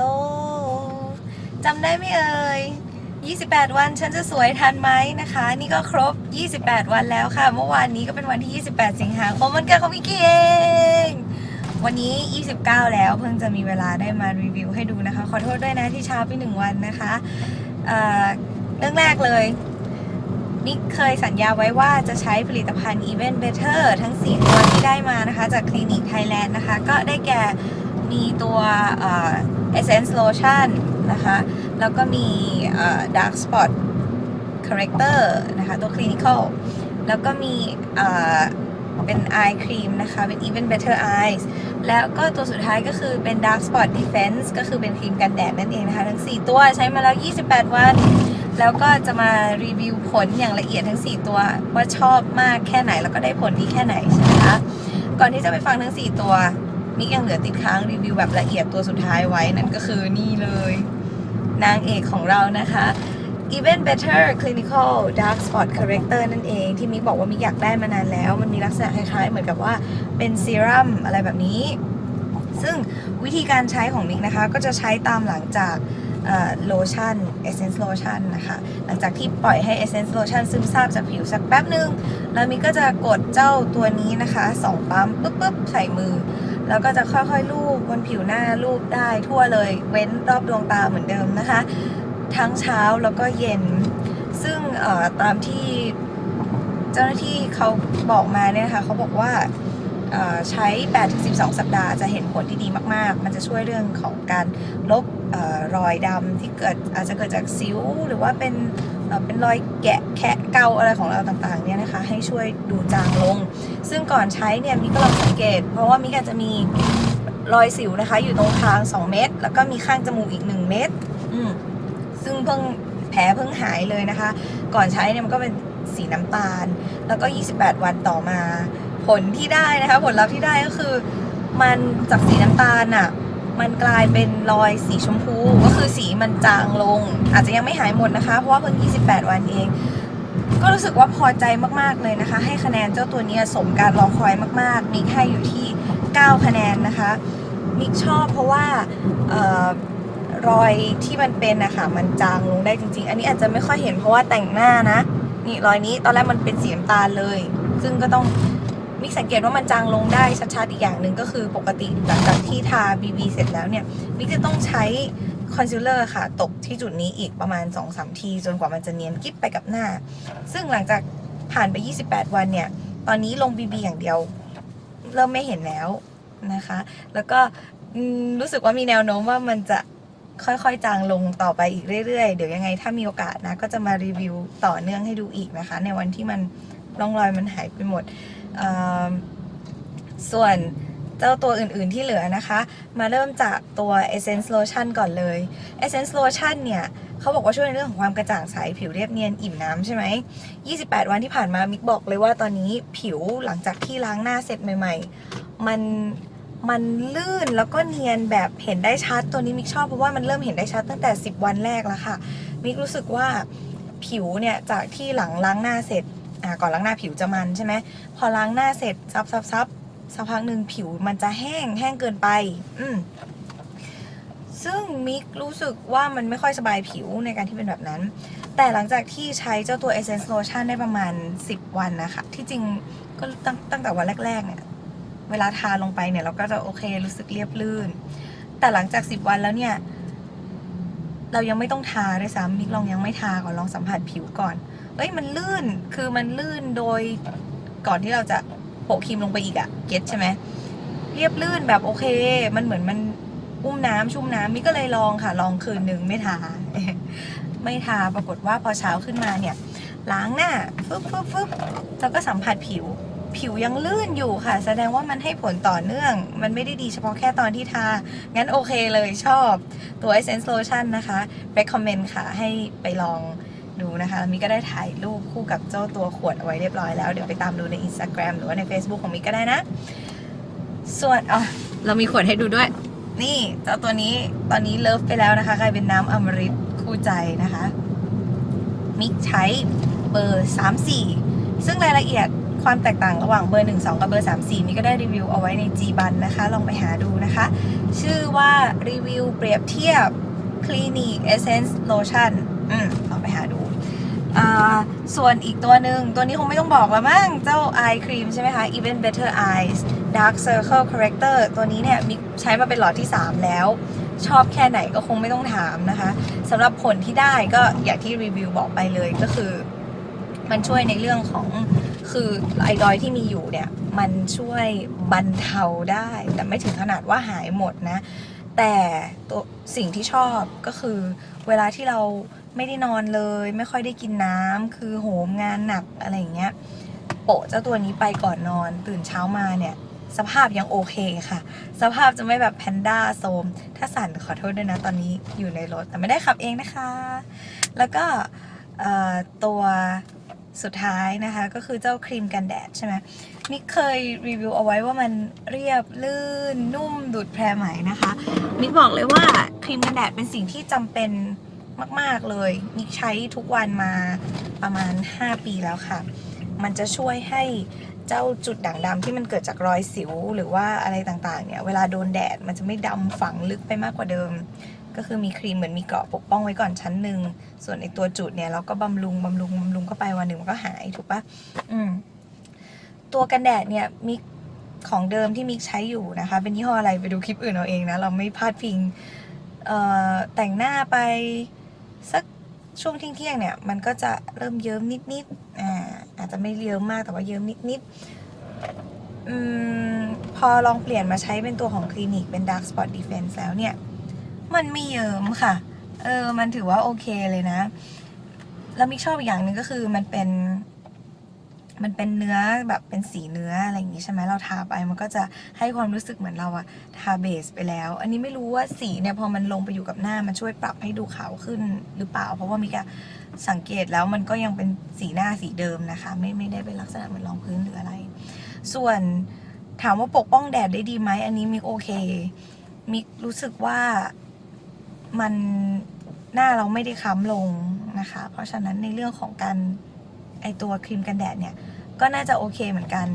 ลจำได้ไหมเอ่ย 28 วันฉันจะสวยทันไหมนะคะ นี่ก็ครบ 28 วันแล้วค่ะ เมื่อวานนี้ก็เป็นวันที่ 28 สิงหาคมวันเกิดของมิกกี้เอง วันนี้ 29 แล้วเพิ่งจะมีเวลาได้มารีวิวให้ดูนะคะ ขอโทษด้วยนะที่ช้าไปหนึ่งวันนะคะเเรื่องแรกเลยมิกเคยสัญญาไว้ว่าจะใช้ผลิตภัณฑ์ Even Better ทั้ง 4 ตัวที่ได้มานะคะ จากคลินิกไทยแลนด์นะคะ ก็ได้แก่มีตัว Essence Lotion นะคะ แล้วก็มีเอ่อ Dark Spot Corrector นะคะ ตัว Clinical แล้วก็มีเอ่อเป็น Eye Cream นะคะ เป็น Even Better Eyes แล้วก็ตัวสุดท้ายก็คือเป็น Dark Spot Defense ก็คือเป็นครีมกันแดดนั่นเองนะคะ ทั้ง 4 ตัวใช้มาแล้ว 28 วัน แล้วก็จะมารีวิวผลอย่างละเอียดทั้ง 4 ตัว ว่าชอบมากแค่ไหนแล้วก็ได้ผลดีแค่ไหนใช่ไหมคะ ก่อนที่จะไปฟังทั้ง 4 ตัว มิกยังเหลือติดค้างรีวิวแบบละเอียดตัวสุดท้ายไว้นั่นก็คือนี่เลย นางเอกของเรานะคะ Even Better Clinical Dark Spot Corrector นั่นเอง ที่มิกบอกว่ามิกอยากได้มานานแล้ว มันมีลักษณะคล้ายๆ เหมือนกับว่าเป็นเซรั่มอะไรแบบนี้ ซึ่งวิธีการใช้ของมิกนะคะ ก็จะใช้ตามหลังจากโลชั่น Essence Lotion นะคะ หลังจากที่ปล่อยให้ Essence Lotion ซึมซาบจากผิวสักแป๊บหนึ่งแล้วมิกก็จะกดเจ้าตัวนี้นะคะสองปั๊มปุ๊บปุ๊บใส่มือ แล้วก็จะค่อยๆลูบบนผิวหน้าลูบได้ทั่วเลย เว้นรอบดวงตาเหมือนเดิมนะคะ ทั้งเช้าแล้วก็เย็น ซึ่งตามที่เจ้าหน้าที่เขาบอกมาเนี่ยนะคะเขาบอกว่าใช้ 8-12 สัปดาห์จะเห็นผลที่ดีมากๆ มันจะช่วยเรื่องของการลบออรอยดำที่เกิดอาจจะเกิดจากสิวหรือว่าเป็น เป็นรอยแกะแคะเกาอะไรของเราต่างๆเนี่ยนะคะ ให้ช่วยดูจางลง ซึ่งก่อนใช้เนี่ยมิก็ลองสังเกต เพราะว่ามิกอาจจะมีรอยสิวนะคะ อยู่ตรงคาง 2 เม็ดแล้วก็มีข้างจมูกอีก 1 เม็ดอืมซึ่งเพิ่งแผลเพิ่งหายเลยนะคะ ก่อนใช้เนี่ยมันก็เป็นสีน้ำตาล แล้วก็ 28 วันต่อมา ผลที่ได้นะคะ ผลลัพธ์ที่ได้ก็คือ มันจากสีน้ำตาลอะ มันกลายเป็นรอยสีชมพูก็คือสีมันจางลง อาจจะยังไม่หายหมดนะคะ เพราะว่าเพิ่ง 28 วันเอง ก็รู้สึกว่าพอใจมากๆเลยนะคะ ให้คะแนนเจ้าตัวนี้สมการรอคอยมากๆมิกให้อยู่ที่ 9 คะแนนนะคะมิกชอบเพราะว่าออรอยที่มันเป็นนะคะมันจางลงได้จริง ๆ อันนี้อาจจะไม่ค่อยเห็นเพราะว่าแต่งหน้านะ นี่รอยนี้ตอนแรกมันเป็นสีน้ำตาลเลย ซึ่งก็ต้อง มิกสังเกตว่ามันจางลงได้ชัดๆอีกอย่างหนึ่งก็คือปกติหลังจากที่ทา BB เสร็จแล้วเนี่ยมิกจะต้องใช้คอนซีลเลอร์ค่ะ ตกที่จุดนี้อีกประมาณ 2-3 ที จนกว่ามันจะเนียนกิ๊บไปกับหน้า ซึ่งหลังจากผ่านไป 28 วันเนี่ย ตอนนี้ลง BB อย่างเดียว เริ่มไม่เห็นแล้วนะคะ แล้วก็รู้สึกว่ามีแนวโน้มว่ามันจะค่อยๆ จางลงต่อไปอีกเรื่อยๆ เดี๋ยวยังไงถ้ามีโอกาสนะ ก็จะมารีวิวต่อเนื่องให้ดูอีกนะคะ ในวันที่มันร่องรอยมันหายไปหมด ส่วนเจ้าตัวอื่นๆที่เหลือนะคะ มาเริ่มจากตัว Essence Lotion ก่อนเลย Essence Lotion เนี่ยเขาบอกว่าช่วยในเรื่องของความกระจ่างใสผิวเรียบเนียนอิ่มน้ำใช่ไหม 28 วันที่ผ่านมามิกบอกเลยว่าตอนนี้ผิวหลังจากที่ล้างหน้าเสร็จใหม่ ๆ มันมันลื่นแล้วก็เนียนแบบเห็นได้ชัดตัวนี้มิกชอบเพราะว่ามันเริ่มเห็นได้ชัดตั้งแต่ 10 วันแรกแล้วค่ะมิกรู้สึกว่าผิวเนี่ยจากที่หลังล้างหน้าเสร็จ อ่าก่อนล้างหน้าผิวจะมันใช่ไหมพอล้างหน้าเสร็จซับซับซับสักพักหนึ่งผิวมันจะแห้งแห้งเกินไป อืมซึ่งมิกรู้สึกว่ามันไม่ค่อยสบายผิวในการที่เป็นแบบนั้น แต่หลังจากที่ใช้เจ้าตัว Essence Lotion ได้ประมาณ 10 วันนะคะ ที่จริงก็ตั้งตั้งแต่วันแรก ๆ เนี่ย เวลาทาลงไปเนี่ย เราก็จะโอเครู้สึกเรียบลื่น แต่หลังจาก 10 วันแล้วเนี่ย เรายังไม่ต้องทาด้วยซ้ำมิกลองยังไม่ทาก่อนลองสัมผัสผิวก่อน เอ้ยมันลื่นคือมันลื่นโดยก่อนที่เราจะโปะครีมลงไปอีกอะเก็ตใช่ไหมเรียบลื่นแบบโอเค มันเหมือนมันอุ้มน้ำชุ่มน้ำมิกก็เลยลองค่ะ ลองคืนหนึ่งไม่ทา ไม่ทาปรากฏว่าพอเช้าขึ้นมาเนี่ย ล้างหน้าฟึบฟึบฟึบแล้วก็สัมผัสผิว ผิวยังลื่นอยู่ค่ะ แสดงว่ามันให้ผลต่อเนื่อง มันไม่ได้ดีเฉพาะแค่ตอนที่ทา งั้นโอเคเลยชอบตัว Essence Lotion นะคะ recommend ค่ะ ให้ไปลองดูนะคะมิกก็ได้ถ่ายรูปคู่กับเจ้าตัวขวดเอาไว้เรียบร้อยแล้ว เดี๋ยวไปตามดูใน Instagram หรือว่าใน Facebook ของมิกก็ได้นะ ส่วนอ๋อเรามีขวดให้ดูด้วย นี่เจ้าตัวนี้ตอนนี้เลิฟไปแล้วนะคะกลายเป็นน้ำอมฤตคู่ใจนะคะมิกใช้เบอร์ 34 ซึ่งรายละเอียด ความแตกต่างระหว่างเบอร์ 1 2 กับเบอร์ 3 4 นี่ก็ได้รีวิวเอาไว้ใน G บันนะคะ ลองไปหาดูนะคะ ชื่อว่ารีวิวเปรียบเทียบ Clinique Essence Lotion อืมลองไปหาดูส่วนอีกตัวหนึ่งตัวนี้คงไม่ต้องบอกแล้วมั้งเจ้า Eye Cream ใช่ไหมคะ Even Better Eyes Dark Circle Corrector ตัวนี้เนี่ยมิกใช้มาเป็นหลอดที่ 3 แล้ว ชอบแค่ไหนก็คงไม่ต้องถามนะคะสำหรับผลที่ได้ก็อย่างที่รีวิวบอกไปเลยก็คือ มันช่วยในเรื่องของ คือไอรอยที่มีอยู่เนี่ย มันช่วยบรรเทาได้ แต่ไม่ถึงขนาดว่าหายหมดนะ แต่ตัวสิ่งที่ชอบก็คือเวลาที่เราไม่ได้นอนเลย ไม่ค่อยได้กินน้ำคือโหมงานหนักอะไรอย่างเงี้ยโปะเจ้าตัวนี้ไปก่อนนอน ตื่นเช้ามาเนี่ยสภาพยังโอเคค่ะ สภาพจะไม่แบบแพนด้าโซม ถ้าสั่นขอโทษด้วยนะ ตอนนี้อยู่ในรถ แต่ไม่ได้ขับเองนะคะ แล้วก็ตัว สุดท้ายนะคะก็คือเจ้าครีมกันแดดใช่ไหมมิกเคยรีวิวเอาไว้ว่ามันเรียบลื่นนุ่มดูดแพรไหมนะคะมิกบอกเลยว่าครีมกันแดดเป็นสิ่งที่จำเป็นมาก ๆ เลยมิกใช้ทุกวันมาประมาณ 5 ปีแล้วค่ะ มันจะช่วยให้เจ้าจุดด่างดำที่มันเกิดจากรอยสิวหรือว่าอะไรต่างๆเนี่ยเวลาโดนแดดมันจะไม่ดำฝังลึกไปมากกว่าเดิม ก็คือมีครีมเหมือนมีเกราะปกป้องไว้ก่อนชั้นหนึ่งส่วนในตัวจุดเนี่ยเราก็บำรุงบำรุงบำรุงเข้าไปวันหนึ่งมันก็หายถูกปะอืมตัวกันแดดเนี่ยมิกของเดิมที่มิกใช้อยู่นะคะ เป็นยี่ห้ออะไรไปดูคลิปอื่นเอาเองนะ เราไม่พลาดพิงเอ่อแต่งหน้าไปสักช่วงเที่ยงๆเนี่ย มันก็จะเริ่มเยิ้มนิดๆอ่าอาจจะไม่เยิ้มมากแต่ว่าเยิ้มนิดๆอืมพอลองเปลี่ยนมาใช้เป็นตัวของคลินิกเป็น Dark Spot Defense แล้วเนี่ย มันไม่เยิ้มค่ะ เออ มันถือว่าโอเคเลยนะ แล้วมิกชอบอีกอย่างหนึ่งก็คือมันเป็น มันเป็นเนื้อแบบเป็นสีเนื้ออะไรอย่างงี้ใช่ไหมเราทาไปมันก็จะให้ความรู้สึกเหมือนเราอะทาเบสไปแล้ว อันนี้ไม่รู้ว่าสีเนี่ยพอมันลงไปอยู่กับหน้ามันช่วยปรับให้ดูขาวขึ้นหรือเปล่า เพราะว่ามิกอะสังเกตแล้วมันก็ยังเป็นสีหน้าสีเดิมนะคะ ไม่ไม่ได้เป็นลักษณะเหมือนรองพื้นหรืออะไร ส่วนถามว่าปกป้องแดดได้ดีไหมอันนี้มิกโอเคมิกรู้สึกว่า มันหน้าเราไม่ได้ค้ำลงนะคะ เพราะฉะนั้นในเรื่องของการไอตัวครีมกันแดดเนี่ย ก็น่าจะโอเคเหมือนกัน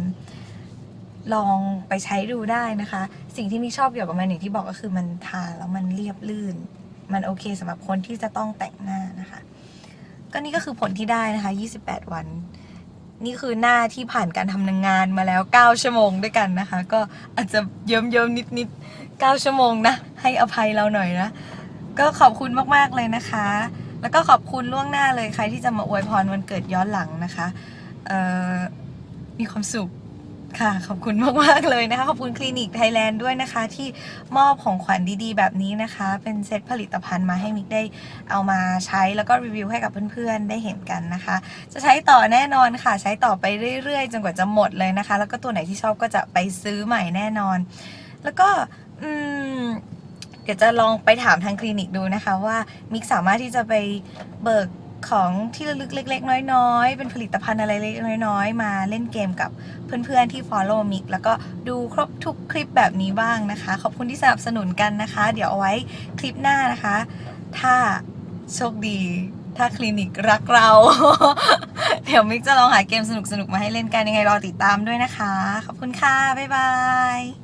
ลองไปใช้ดูได้นะคะ สิ่งที่มิกชอบเกี่ยวกับมันอย่างที่บอกก็คือมันทาแล้วมันเรียบลื่น มันโอเคสำหรับคนที่จะต้องแต่งหน้านะคะ ก็นี่ก็คือผลที่ได้นะคะ 28 วัน นี่คือหน้าที่ผ่านการทำงานมาแล้ว 9 ชั่วโมงด้วยกันนะคะ ก็อาจจะเยิ้มเยิ้มนิดนิดๆ9ชั่วโมงนะ ให้อภัยเราหน่อยนะ ก็ขอบคุณมากๆเลยนะคะ แล้วก็ขอบคุณล่วงหน้าเลยใครที่จะมาอวยพรวันเกิดย้อนหลังนะคะมีความสุขค่ะ ขอบคุณมาก ๆ เลยนะคะ ขอบคุณคลินิกไทยแลนด์ด้วยนะคะ ที่มอบของขวัญดีๆ แบบนี้นะคะ เป็นเซตผลิตภัณฑ์มาให้มิกได้เอามาใช้แล้วก็รีวิวให้กับเพื่อนๆ ได้เห็นกันนะคะ จะใช้ต่อแน่นอนค่ะ ใช้ต่อไปเรื่อย ๆ จนกว่าจะหมดเลยนะคะ แล้วก็ตัวไหนที่ชอบก็จะไปซื้อใหม่แน่นอน แล้วก็อืม เดี๋ยวจะลองไปถามทางคลินิกดูนะคะว่ามิกสามารถที่จะไปเบิกของที่ระลึกเล็ก ๆ น้อยๆ เป็นผลิตภัณฑ์อะไรเล็กๆน้อยๆ มาเล่นเกมกับเพื่อนๆที่ follow มิกแล้วก็ดูครบทุกคลิปแบบนี้บ้างนะคะ ขอบคุณที่สนับสนุนกันนะคะ เดี๋ยวเอาไว้คลิปหน้านะคะ ถ้าโชคดี ถ้าคลินิกรักเรา เดี๋ยวมิกจะลองหาเกมสนุกๆ มาให้เล่นกันยังไงรอติดตามด้วยนะคะ ขอบคุณค่ะ บ๊ายบาย